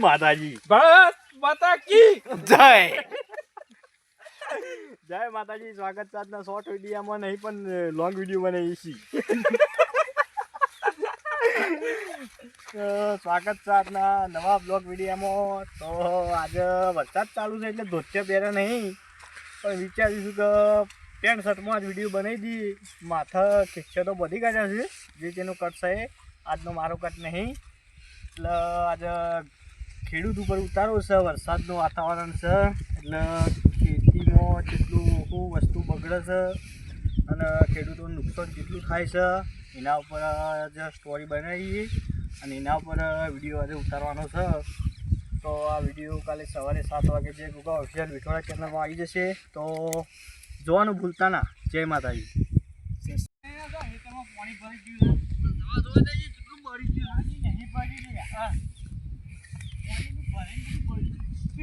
માતાજી. બસ માતા કી જય. જય માતાજી સ્વાગત છે આજના શોર્ટ વિડીયોમાં નહીં પણ લોંગ વિડીયોમાં નહીં ઈસી સ્વાગત છે આજના નવા બ્લોગ વિડીયોમાં. તો આજે વરસાદ ચાલુ છે એટલે ધોતિયા પહેરે નહીં. પણ વિચારીશું કે પેન્ટ શર્ટમાં જ વીડિયો બનાવી દઈએ. માથા ખીચ્ચો તો બધી કાઢ્યા છે જે તેનું કટ છે. આજનો મારો કટ નહીં. એટલે આજે ખેડૂત ઉપર ઉતારો છે, વરસાદનું વાતાવરણ છે, એટલે ખેતીમાં જેટલું શું વસ્તુ બગડે છે અને ખેડૂતોનું નુકસાન કેટલું થાય છે, એના ઉપર જ સ્ટોરી બનાવી અને એના ઉપર વીડિયો આજે ઉતારવાનો છે. તો આ વીડિયો કાલે સવારે સાત વાગે જે ગુગા ઓફિશિયલ વિઠોડા ચેનલમાં આવી જશે, તો જોવાનું ભૂલતા ના. જય માતાજી. પાણી ભરી ગયું નહીં પડી હા.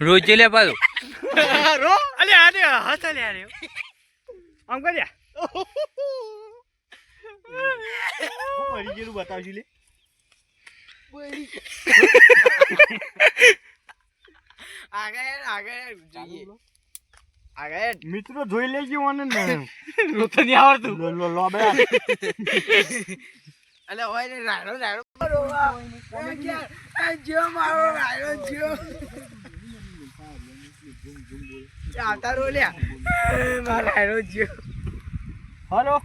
રોજ લે પાછું. રો? અલે આને હસ અલે આને આમ કર્યા હું મરી ગયેલું બતાવજો લે. આગળ આગળ જોઈએ. આગળ. મિત્રો જોઈ લેજો મને ને. રોતો નહીં આવડતું. લો લો લો બે અલે હોય ને રાડો રાડો. જો મારો રાડો જો આવતા રો લ્યા. જ્યો રાડો જો હલો.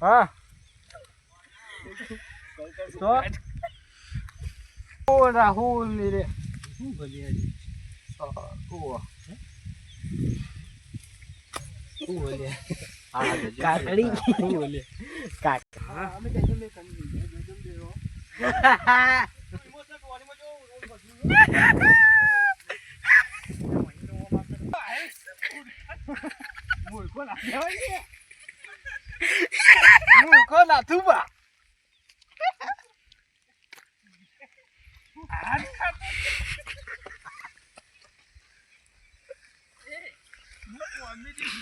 હા. તો? ઓ રાહુલની રે. શું બોલી કાકડી બોલે મૂર્ખો ના બધા બેને ભેગા થવાના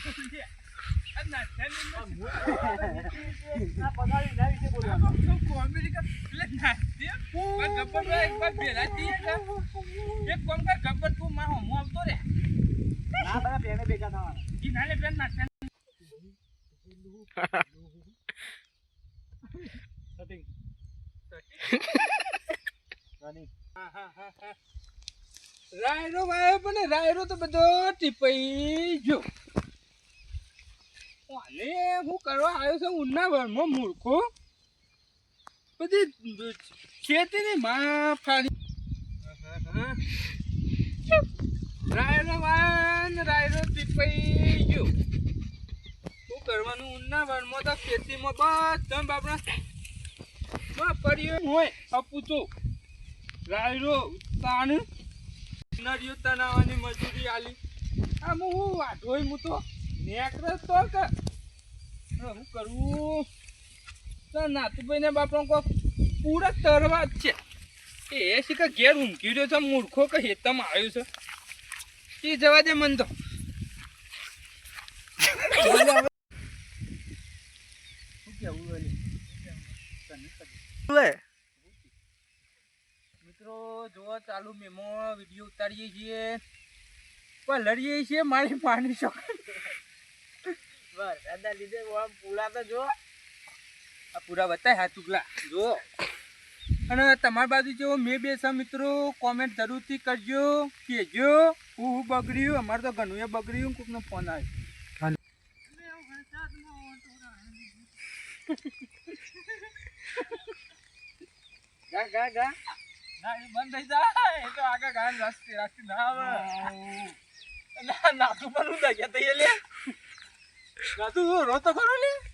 Setting. રાયરો વાયો પણ રાયરો તો બધો ટીપાઈ ગયો. આને હું કરવા આવ્યો છું ઉનાવરમાં મૂર્ખો. બધી ખેતીની માં ફાડી રાયરો વાન રાયરો ટીપાઈ ગયો. શું કરવાનું? ઉનાવરમાં તો ખેતીમાં બધા બાપડા માં પડ્યો હોય અપૂતો રાયરો તાણ નરિયો તનાવાની મજૂરી આલી. આમ હું વાઢોય, હું તો નેકરે તો કે હું કરવું તો નાતુભાઈ ને બાપા કોક પૂરા તરવા જ છે. એ કે ઘેર ઊંઘી રહ્યો છે મૂર્ખો કે હેતમ આવ્યું છે. એ જવા દે મન તો. મિત્રો જો ચાલુ મેમો વીડિયો ઉતારીએ છીએ. પણ લડીએ છીએ મારી પાણી શકો વરસાદના લીધે આમ તો જો. આ પૂરા બતાય હા ચૂકલા જો. અને તમારી બાજુ જો મેં બે સા મિત્રો કોમેન્ટ જરૂરથી કરજો કહેજો. હું બગડ્યું અમારે તો ઘણું એ બગડ્યું કોકનો ફોન આવ્યો ગા ગા ગા ના બંધ થઈ જાય. એ તો આગળ ગાન રાસ્તે રાસ્તે ના આવે. ના પણ હું ગયા તઈ તો ખરો લે